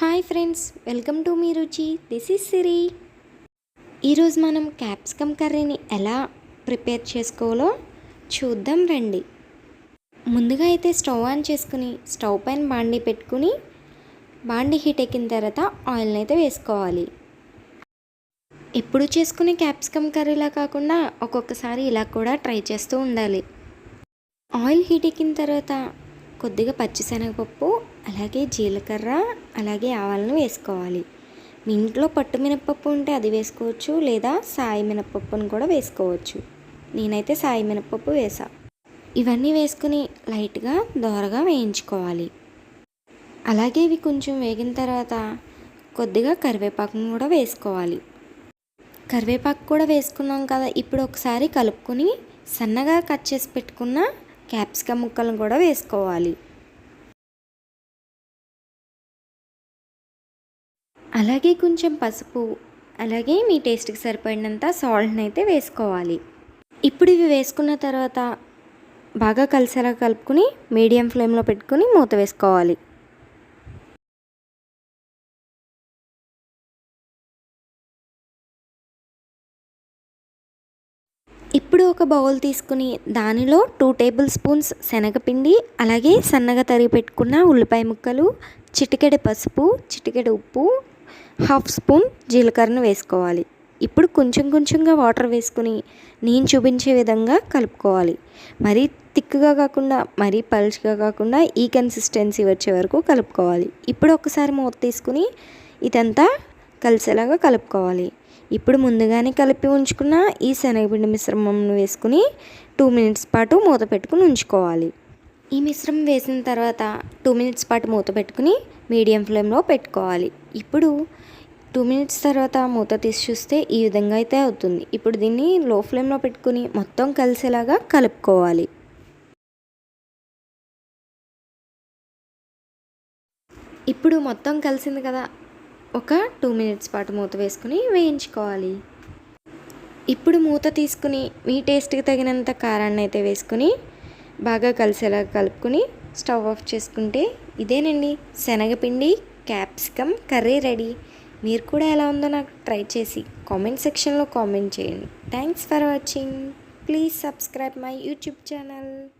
Hi friends welcome to మీ రుచి. This is సిరి ఈరోజు మనం క్యాప్సికమ్ కర్రీని ఎలా ప్రిపేర్ చేసుకోవాలో చూద్దాం రండి. ముందుగా అయితే స్టవ్ ఆన్ చేసుకుని స్టవ్ పైన బాండి పెట్టుకుని బాండి హీట్ ఎక్కిన తర్వాత ఆయిల్ని అయితే వేసుకోవాలి. ఎప్పుడు చేసుకునే క్యాప్సికమ్ కర్రీలా కాకుండా ఒక్కొక్కసారి ఇలా కూడా ట్రై చేస్తూ ఉండాలి. ఆయిల్ హీట్ ఎక్కిన తర్వాత కొద్దిగా పచ్చిశనగపప్పు అలాగే జీలకర్ర అలాగే ఆవాలను వేసుకోవాలి. మీ ఇంట్లో పట్టు మినపప్పు ఉంటే అది వేసుకోవచ్చు లేదా సాయి మినపప్పును కూడా వేసుకోవచ్చు. నేనైతే సాయి మినపప్పు వేసా. ఇవన్నీ వేసుకుని లైట్గా దోరగా వేయించుకోవాలి. అలాగే ఇవి కొంచెం వేగిన తర్వాత కొద్దిగా కరివేపాకును కూడా వేసుకోవాలి. కరివేపాకు కూడా వేసుకున్నాం కదా ఇప్పుడు ఒకసారి కలుపుకొని సన్నగా కట్ చేసి పెట్టుకున్న క్యాప్సికమ్ ముక్కలను కూడా వేసుకోవాలి. అలాగే కొంచెం పసుపు అలాగే మీ టేస్ట్కి సరిపడినంత సాల్ట్ని అయితే వేసుకోవాలి. ఇప్పుడు ఇవి వేసుకున్న తర్వాత బాగా కలిసేలా కలుపుకొని మీడియం ఫ్లేమ్లో పెట్టుకుని మూత వేసుకోవాలి. ఇప్పుడు ఒక బౌల్ తీసుకుని దానిలో టూ టేబుల్ స్పూన్స్ శనగపిండి అలాగే సన్నగా తరిగి పెట్టుకున్న ఉల్లిపాయ ముక్కలు చిటికెడు పసుపు చిటికెడు ఉప్పు హాఫ్ స్పూన్ జీలకర్రను వేసుకోవాలి. ఇప్పుడు కొంచెం కొంచెంగా వాటర్ వేసుకుని నేను చూపించే విధంగా కలుపుకోవాలి. మరీ థిక్గా కాకుండా మరీ పల్చగా కాకుండా ఈ కన్సిస్టెన్సీ వచ్చే వరకు కలుపుకోవాలి. ఇప్పుడు ఒకసారి మూత తీసుకుని ఇదంతా కలిసేలాగా కలుపుకోవాలి. ఇప్పుడు ముందుగానే కలిపి ఉంచుకున్న ఈ శనగపిండి మిశ్రమం వేసుకుని టూ మినిట్స్ పాటు మూత పెట్టుకుని ఉంచుకోవాలి. ఈ మిశ్రమం వేసిన తర్వాత టూ మినిట్స్ పాటు మూత పెట్టుకుని మీడియం ఫ్లేమ్లో పెట్టుకోవాలి. ఇప్పుడు టూ మినిట్స్ తర్వాత మూత తీసి చూస్తే ఈ విధంగా అయితే అవుతుంది. ఇప్పుడు దీన్ని లో ఫ్లేమ్లో పెట్టుకుని మొత్తం కలిసేలాగా కలుపుకోవాలి. ఇప్పుడు మొత్తం కలిసింది కదా ఒక టూ మినిట్స్ పాటు మూత వేసుకుని వేయించుకోవాలి. ఇప్పుడు మూత తీసుకుని మీ టేస్ట్కి తగినంత కారాన్ని అయితే వేసుకుని బాగా కలిసేలా కలుపుకుని స్టవ్ ఆఫ్ చేసుకుంటే ఇదేనండి. శనగపిండి క్యాప్సికమ్ కర్రీ రెడీ. మీరు కూడా ఎలా ఉందో నాకు ట్రై చేసి కామెంట్ సెక్షన్లో కామెంట్ చేయండి. Thanks for watching. Please subscribe my YouTube channel.